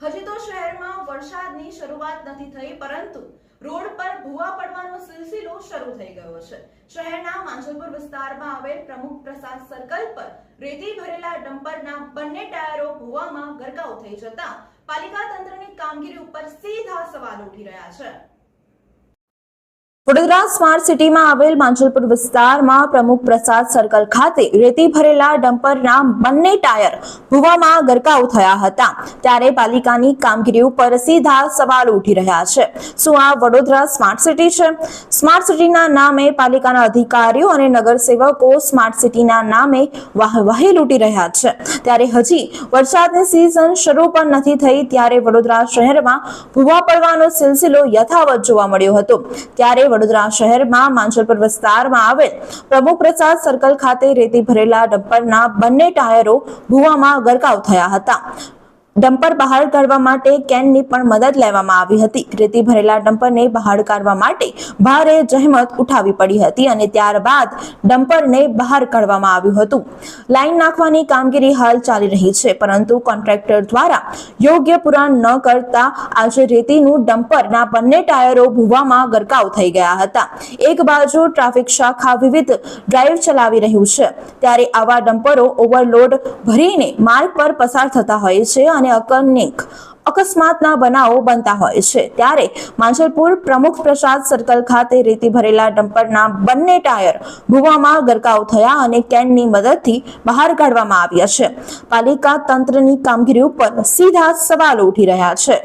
હજી તો શહેરમાં વરસાદની શરૂઆત નથી થઈ, પરંતુ રોડ પર ભૂવા પડવાનો સિલસિલો શરૂ થઈ ગયો છે. શહેરના માંજલપુર વિસ્તારમાં આવેલ પ્રમુખ પ્રસાદ સર્કલ પર રેતી ભરેલા ડમ્પરના બંને ટાયરો ભૂવામાં ગરકાવ થઈ જતા પાલિકા તંત્રની કામગીરી ઉપર સીધા સવાલ ઉઠી રહ્યા છે. વડોદરા સ્માર્ટ સિટીમાં આવેલ માંજલપુર વિસ્તારમાં પ્રમુખ પ્રસાદ સર્કલ ખાતે રેતી ભરેલા ડમ્પરના બંને ટાયર ભૂવામાં ગરકાવ થયા હતા. ત્યારે પાલિકાની કામગીરી ઉપર સીધા સવાલ ઉઠી રહ્યા છે. શું આ વડોદરા સ્માર્ટ સિટી છે? સ્માર્ટ સિટીના નામે પાલિકાના અધિકારીઓ અને નગરસેવકો સ્માર્ટ સિટીના નામે વાહવાહી લૂંટી રહ્યા છે. ત્યારે હજી વરસાદની સિઝન શરૂ પણ નથી થઈ, ત્યારે વડોદરા શહેરમાં ભૂવા પડવાનો સિલસિલો યથાવત જોવા મળ્યો હતો. ત્યારે વડોદરા શહેરમાં માંજલપુર વિસ્તારમાં આવેલ પ્રભુ પ્રસાદ સર્કલ ખાતે રેતી ભરેલા ડબ્બરના બંને ટાયરો ભૂવામાં ગરકાવ થયા હતા. ડમ્પર બહાર કાઢવા માટે કેનની પણ મદદ લેવામાં આવી હતી. રેતી ભરેલા ડમ્પરને બહાર કાઢવા માટે ભારે જહેમત ઉઠાવી પડી હતી અને ત્યારબાદ ડમ્પરને બહાર કાઢવામાં આવ્યું હતું. લાઈન નાખવાની કામગીરી હાલ ચાલી રહી છે, પરંતુ કોન્ટ્રાક્ટર દ્વારા યોગ્ય પુરાણ ન કરતા આજે રેતીનું ડમ્પરના બંને ટાયરો ભૂવામાં ગરકાવ થઈ ગયા હતા. એક બાજુ ટ્રાફિક શાખા વિવિધ ડ્રાઈવ ચલાવી રહ્યું છે, ત્યારે આવા ડમ્પરો ઓવરલોડ ભરીને માર્ગ પર પસાર થતા હોય છે અને અકસ્મિક અકસ્માતના બનાવો બનતા હોય છે. ત્યારે માંજલપુર પ્રમુખ પ્રસાદ સર્કલ ખાતે રેતી ભરેલા ડમ્પરના બંને ટાયર ભૂવામાં ગરકાવ થયા અને કેનની મદદથી બહાર કાઢવામાં આવ્યા છે. પાલિકા તંત્રની કામગીરી ઉપર સીધા સવાલો ઉઠી રહ્યા છે.